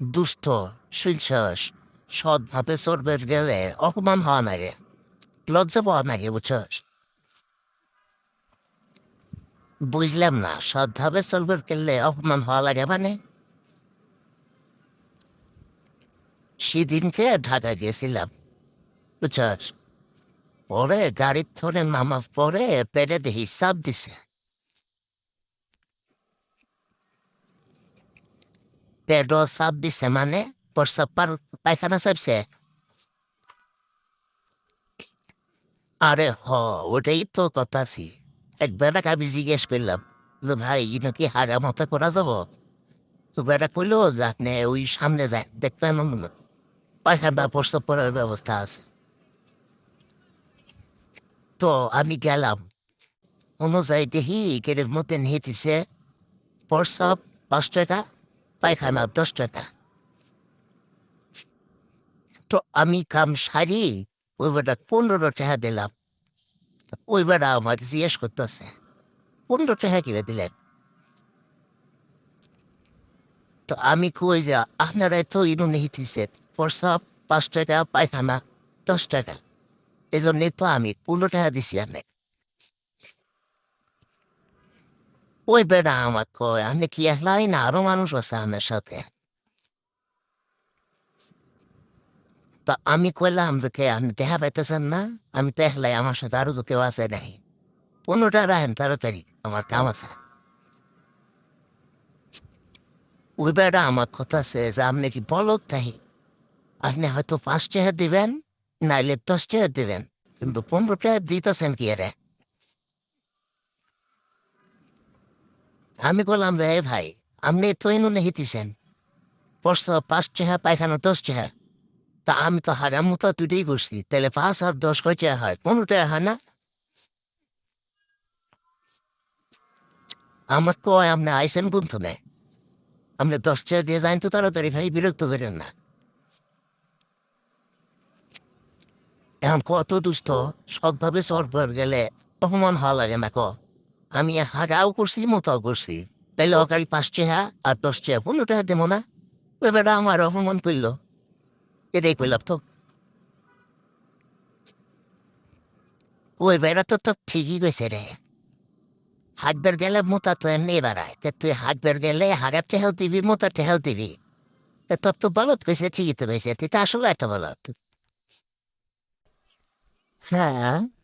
দুস্থ সুইলসাস সৎভাবে চলবে গেলে অপমান হওয়া লাগে লজ্জা পাওয়া লাগে বুঝছস? বুঝলাম না সৎভাবে চলবে গেলে অপমান হওয়া লাগে মানে? সেদিনকে ঢাকা গেছিলাম, বুঝছস? পরে গাড়ির ধরে নামা পরে পেটে দেখি হিসাব দিছে। পেটও সাপ দিছে মানে প্রস্রাব পার পায়খানা চাপছে। আরে হ, ওটাই তো কথা আছি। একবার আমি জিজ্ঞেস করলাম যে ভাই, ইনো কি হাগা মতো করা যাব? তো বেটা কইলো নে ওই সামনে যায় দেখবেন পায়খানা প্রস্তাব করার ব্যবস্থা আছে। তো আমি গেলাম। অনুযায়ী দেখি গেটের মধ্যে নিতেছে প্রস্রাব পাঁচ টাকা পায়খানা দশ টাকা তো আমি কাম সারি ওই বেটা পনেরো টাকা দিলাম। ওই বেটা আমাকে জিজ্ঞেস করতেছে, পনেরো টাকা কিনে দিলেন? তো আমি কই যে আপনারা তো ইনু নিহিতেছে প্রস্রাব পাঁচ টাকা, পায়খানা দশ টাকা। এই জন্যই তো আমি পনেরো টাকা দিছি আপনি ওই বেড়া আমার কয় আপনি কি একলাই না, আরও মানুষ আছে আমার সাথে? তা আমি কইলাম যে, কে, আপনি দেখা পাইতেছেন না? আমি তো একলাই, আমার সাথে আরও তো কেউ আছে নাই। পনেরোটা রাখেন তাড়াতাড়ি, আমার কাম আছে। ওই বেড়া আমার কথা আছে যে, আপনি কি বলক তাই আপনি হয়তো পাঁচ টাকা দিবেন, নাইলে দশ টাকা দিবেন, কিন্তু পনেরো টাকা দিতেছেন কি রে আমি বললাম এ ভাই, আপনি তো এনু নেহিতেছেন প্রস্তাব পাঁচ চেহা পায়খানা, দশ চেহা তা আমি তো হারাম মতো দুটোই করছি। তাহলে পাঁচ আর দশ কয় চেহা হয়? পনেরো টাকা হয় না? আমার কয়, আপনি আইসেন বন্ধু নেই আপনি দশ টাকা দিয়ে যান তো তাড়াতাড়ি ভাই, বিরক্ত করেন না। এখন কত দুস্থ, সৎভাবে সরবার গেলে অপমান হওয়া লাগে না ক? আমি হাগাও করছি মোটাও করছি। তাইলে অকারি পাঁচ টাকা আর দশ টাকা পনেরো টাকা দেবো না? বেটা আমার অপমান করল। এটাই করলাম তো। ওই বেড়া তো তো ঠিকই গেছে রে। হাঁটবার গেলে মোটা তো এমনি বাড়ায়। তা তুই হাঁটবার গেলে হাগার টেহাও দিবি মোটা টেহাও দিবি। তা তোর তো বলত কইছে, ঠিকই তো কইছে। তুই তো আসলে একটা বলত। হ্যাঁ?